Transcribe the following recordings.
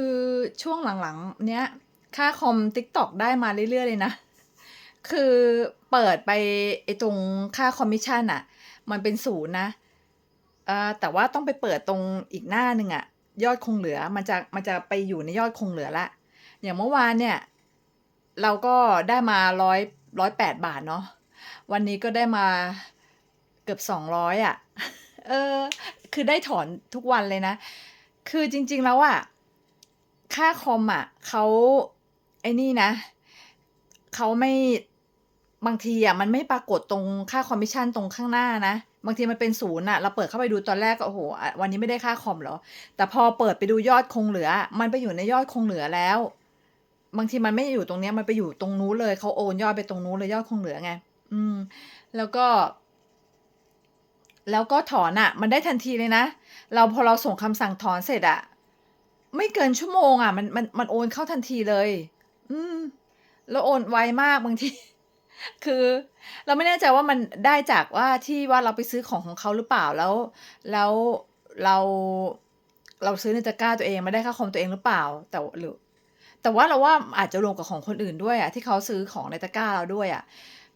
คือช่วงหลังๆ เนี้ย ค่าคอม TikTok ได้มาเรื่อยๆ เลยนะ คือเปิดไปไอ้ตรงค่าคอมมิชชั่นน่ะมันเป็น0นย์นะเอ่อแต่ว่าต้องไปเปิดตรงอีกหน้าหนึ่งอะยอดคงเหลือมันจะมันจะไปอยู่ในยอดคงเหลือล้วอย่างเมื่อวานเนี่ย เราก็ได้มา100 108บาทเนาะวันนี้ก็ได้มาเกือบ200อยอะเออ คือได้ถอนทุกวันเลยนะ คือจริง ๆ แล้วอะ ค่าคอมอะเขาไอ้นี่นะเขาไม่บางทีอะมันไม่ปรากฏตรงค่าคอมมิชชั่นตรงข้างหน้านะ บางทีมันเป็น0น่ะเราเปิดเข้าไปดูตอนแรกก็โอ้โฮอะวันนี้ไม่ได้ค่าคอมหรอ?แต่พอเปิดไปดูยอดคงเหลือ มันไปอยู่ในยอดคงเหลือแล้ว บางทีมันไม่อยู่ตรงเนี้ยมันไปอยู่ตรงนู้นเลยเขาโอนยอดไปตรงนู้นเลยยอดคงเหลือไงอืม แล้วก็ แล้วก็ถอนอะมันได้ทันทีเลยนะ เราพอเราส่งคำสั่งถอนเสร็จอะ ไม่เกินชั่วโมงอะ มันมันมันโอนเข้าทันทีเลย อืม แล้วโอนไวมากบางที คือ เราไม่แน่ใจว่ามันได้จากว่าที่ว่าเราไปซื้อของของเขาหรือเปล่าแล้ว แล้วเราเราซื้อในตะกร้าตัวเองไม่ได้ค่าคอมตัวเองหรือเปล่า แต่หรือ แต่ว่าเราว่าอาจจะรวมกับของคนอื่นด้วยอะที่เขาซื้อของในตะกร้าเราด้วยอะ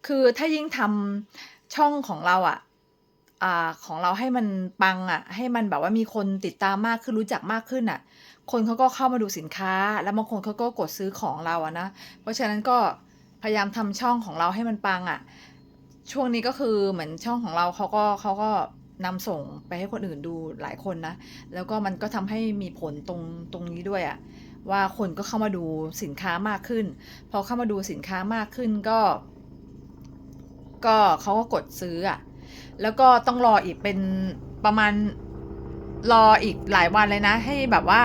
คือถ้ายิ่งทำช่องของเราอะ อ่า ของเราให้มันปังอะให้มันแบบว่ามีคนติดตามมากขึ้นรู้จักมากขึ้นน่ะ คนเขาก็เข้ามาดูสินค้า แล้วบางคนเขาก็กดซื้อของเราอะนะ เพราะฉะนั้นก็พยายามทำช่องของเราให้มันปังอะช่วงนี้ก็คือเหมือนช่องของเราเขาก็เขาก็นำส่งไปให้คนอื่นดูหลายคนนะ แล้วก็มันก็ทำให้มีผลตรงตรงนี้ด้วยอะว่าคนก็เข้ามาดูสินค้ามากขึ้น พอเข้ามาดูสินค้ามากขึ้นก็ ก็เขาก็กดซื้ออะ แล้วก็ต้องรออีกเป็นประมาณรออีกหลายวันเลยนะ ให้แบบว่า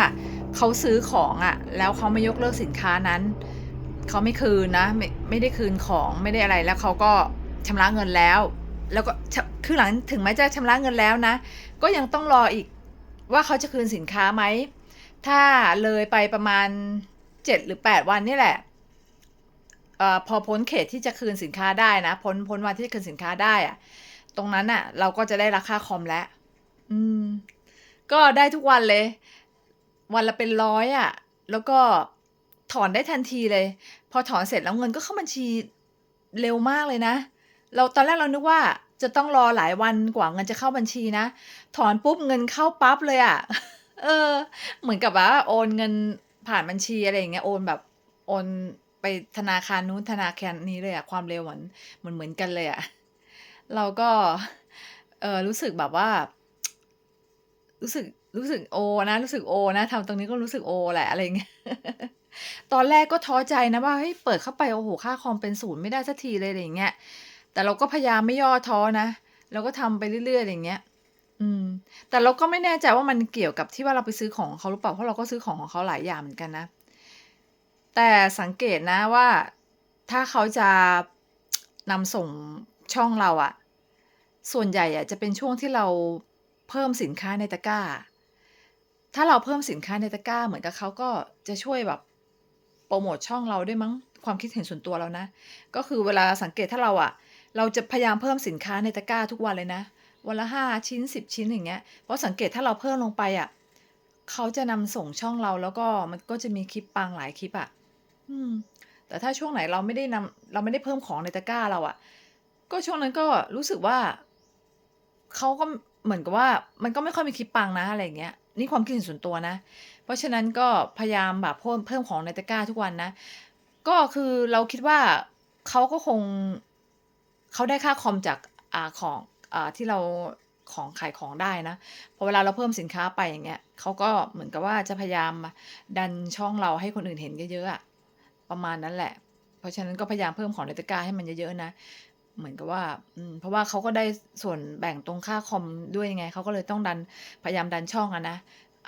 เขาซื้อของอะแล้วเขาไม่ยกเลิกสินค้านั้นเขาไม่คืนนะไม่ไม่ได้คืนของไม่ได้อะไรแล้วเขาก็ชำระเงินแล้ว แล้วก็คือหลังถึงแม้จะชำระเงินแล้วนะ ก็ยังต้องรออีกว่าเขาจะคืนสินค้าไหมถ้าเลยไปประมาณ7หรือ8วันนี่แหละอ่อพอพ้นเขตที่จะคืนสินค้าได้นะ พ้นพ้นวันที่จะคืนสินค้าได้อะ ตรงนั้นน่ะเราก็จะได้รับค่าคอมแล้วอืม ก็ได้ทุกวันเลย วันละเป็น100อะแล้วก็ถอนได้ทันทีเลย พอถอนเสร็จแล้วเงินก็เข้าบัญชีเร็วมากเลยนะ เราตอนแรกเรานึกว่าจะต้องรอหลายวันกว่าเงินจะเข้าบัญชีนะ ถอนปุ๊บเงินเข้าปั๊บเลยอะเออ เหมือนกับว่าโอนเงินผ่านบัญชีอะไรอย่างเงี้ยโอนแบบโอนไปธนาคารนู้นธนาคารนี้เลยอะความเร็วเหมือนเหมือนเหมือนกันเลยอะ เราก็เออรู้สึกแบบว่า รู้สึกรู้สึกโอนะรู้สึกโอนะทำตรงนี้ก็รู้สึกโอแหละอะไรเงี้ยตอนแรกก็ท้อใจนะว่าเฮ้ยเปิดเข้าไปโอ้โฮค่าคอมเป็น0ไม่ได้สักทีเลยอะไรอย่างเงี้ยแต่เราก็พยายามไม่ย่อท้อนะเราก็ทำไปเรื่อยๆอย่างเงี้ย อืม แต่เราก็ไม่แน่ใจว่ามันเกี่ยวกับที่ว่าเราไปซื้อของเขาหรือเปล่าเพราะเราก็ซื้อของของเขาหลายอย่างเหมือนกันนะ แต่สังเกตนะว่าถ้าเขาจะนำส่ง ช่องเราอะส่วนใหญ่อะจะเป็นช่วงที่เราเพิ่มสินค้าในตะกร้า ถ้าเราเพิ่มสินค้าในตะกร้า เหมือนกับเขาก็จะช่วยแบบโพรโมตช่องเราด้วยมั้งความคิดเห็นส่วนตัวเรานะ ก็คือเวลาสังเกตถ้าเราอะเราจะพยายามเพิ่มสินค้าในตะกร้าทุกวันเลยนะ วันละ5ชิ้น10ชิ้นอย่างเงี้ย เพราะสังเกตถ้าเราเพิ่มลงไปอะเขาจะนำส่งช่องเราแล้วก็มันก็จะมีคลิปปังหลายคลิปอะอืม แต่ถ้าช่วงไหนเราไม่ได้นำเราไม่ได้เพิ่มของในตะกร้าเราอะ ก็ช่วงนั้นก็รู้สึกว่าเขาก็เหมือนกับว่า มันก็ไม่ค่อยมีคลิปปังนะอะไรเงี้ย นี่ความคิดเห็นส่วนตัวนะ เพราะฉะนั้นก็พยายามแบบเพิ่มเพิ่มของในตะกร้าทุกวันนะ ก็คือเราคิดว่าเขาก็คงเขาได้ค่าคอมจากอ่าของอ่าที่เราของขายของได้นะพอเวลาเราเพิ่มสินค้าไปอย่างเงี้ยเขาก็เหมือนกับว่าจะพยายามดันช่องเราให้คนอื่นเห็นเยอะๆอะประมาณนั้นแหละ เพราะฉะนั้นก็พยายามเพิ่มของในตะกร้าให้มันเยอะๆนะ เหมือนกับว่า อืม เพราะว่าเขาก็ได้ส่วนแบ่งตรงค่าคอมด้วยไง เขาก็เลยต้องดัน พยายามดันช่องอะนะ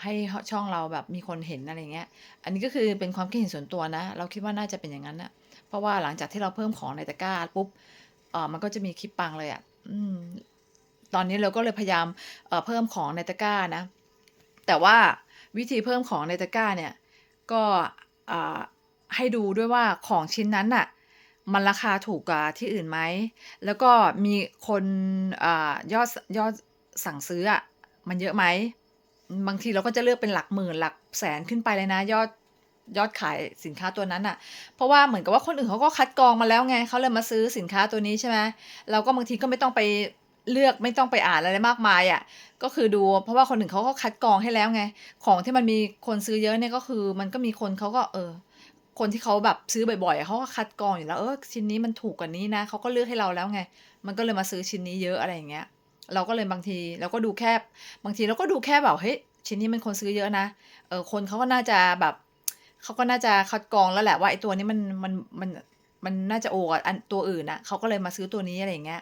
ให้ช่องเราแบบมีคนเห็นอะไรเงี้ย อันนี้ก็คือเป็นความคิดเห็นส่วนตัวนะ เราคิดว่าน่าจะเป็นอย่างงั้นนะเพราะว่าหลังจากที่เราเพิ่มของในตะกร้าปุ๊บ เออมันก็จะมีคลิปปังเลยอะอืม ตอนนี้เราก็เลยพยายามเเพิ่มของในตะกร้านะ แต่ว่าวิธีเพิ่มของในตะกร้าเนี่ย ก็ให้ดูด้วยว่าของชิ้นนั้นน่ะ มันราคาถูกกว่าที่อื่นไหม แล้วก็มีคนอยอดยอดสั่งซื้ออะมันเยอะไหม บางทีเราก็จะเลือกเป็นหลักหมื่นหลักแสนขึ้นไปเลยนะ ยอดยอดขายสินค้าตัวนั้นน่ะ เพราะว่าเหมือนกับว่าคนอื่นเขาก็คัดกรองมาแล้วไงเขาเลยมาซื้อสินค้าตัวนี้ใช่ไหมเราก็บางทีก็ไม่ต้องไปเลือกไม่ต้องไปอ่านอะไรมากมายอะก็คือดู เพราะว่าคนอื่นเขาก็คัดกรองให้แล้วไง ของที่มันมีคนซื้อเยอะเนี่ยก็คือ มันก็มีคนเขาก็เออ คนที่เขาแบบซื้อบ่อยๆเขาก็คัดกรองอยู่แล้วเออชิ้นนี้มันถูกกว่านี้นะเขาก็เลือกให้เราแล้วไง มันก็เลยมาซื้อชิ้นนี้เยอะอะไรอย่างเงี้ย เราก็เลยบางทีเราก็ดูแค่บางทีเราก็ดูแค่แบบเฮ้ยชิ้นนี้มันคนซื้อเยอะนะเออคนเขาก็น่าจะแบบเขาก็น่าจะคัดกรองแล้วแหละว่าไอ้ตัวนี้มันมันมันมันน่าจะโอกอันตัวอื่นนะเขาก็เลยมาซื้อตัวนี้อะไรอย่างเงี้ย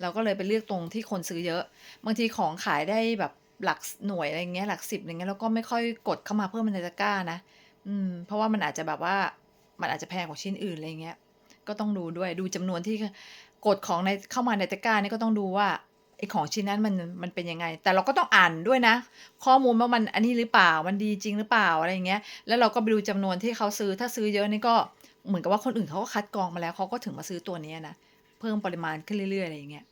เราก็เลยไปเลือกตรงที่คนซื้อเยอะ บางทีของขายได้แบบหลักหน่วยอะไรอย่างเงี้ยหลัก10อย่างเงี้ยเราก็ไม่ค่อยกดเข้ามาเพิ่มในตะกร้านะ อืม เพราะว่ามันอาจจะแบบว่า มันอาจจะแพงกว่าชิ้นอื่นอะไรเงี้ย ก็ต้องดูด้วย ดูจำนวนที่กดของในเข้ามาในตะกร้านี่ก็ต้องดูว่าไอ้ของชิ้นนั้นมันมันเป็นยังไง แต่เราก็ต้องอ่านด้วยนะ ข้อมูลว่ามันอันนี้หรือเปล่า มันดีจริงหรือเปล่าอะไรเงี้ย แล้วเราก็ไปดูจำนวนที่เขาซื้อ ถ้าซื้อเยอะนี่ก็เหมือนกับว่าคนอื่นเขาก็คัดกรองมาแล้วเขาก็ถึงมาซื้อตัวนี้นะ เพิ่มปริมาณขึ้นเรื่อยๆอะไรเงี้ย